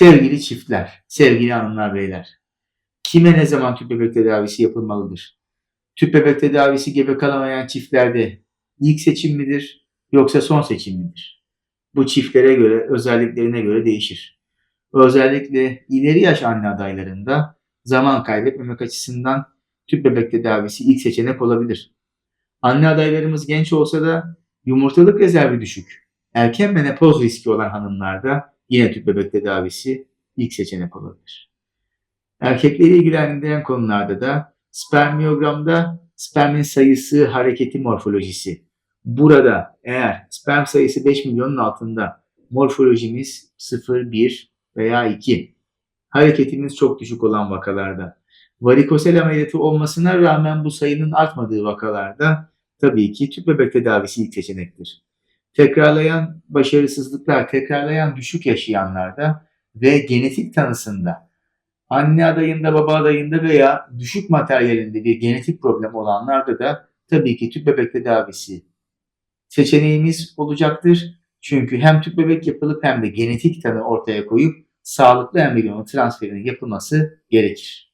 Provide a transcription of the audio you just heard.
Sevgili çiftler, sevgili hanımlar beyler. Kime ne zaman tüp bebek tedavisi yapılmalıdır? Tüp bebek tedavisi gebe kalamayan çiftlerde ilk seçim midir yoksa son seçim midir? Bu çiftlere göre, özelliklerine göre değişir. Özellikle ileri yaş anne adaylarında zaman kaybetmemek açısından tüp bebek tedavisi ilk seçenek olabilir. Anne adaylarımız genç olsa da yumurtalık rezervi düşük, erken menopoz riski olan hanımlarda yine tüp bebek tedavisi ilk seçenek olabilir. Erkekleri ilgilendiren konularda da spermiyogramda spermin sayısı hareketi morfolojisi. Burada eğer sperm sayısı 5 milyonun altında morfolojimiz 0, 1 veya 2. Hareketimiz çok düşük olan vakalarda. Varikosel ameliyatı olmasına rağmen bu sayının artmadığı vakalarda tabii ki tüp bebek tedavisi ilk seçenektir. Tekrarlayan başarısızlıklar, tekrarlayan düşük yaşayanlarda ve genetik tanısında anne adayında, baba adayında veya düşük materyalinde bir genetik problem olanlarda da tabii ki tüp bebek tedavisi seçeneğimiz olacaktır. Çünkü hem tüp bebek yapılıp hem de genetik tanı ortaya koyup sağlıklı embriyonun transferinin yapılması gerekir.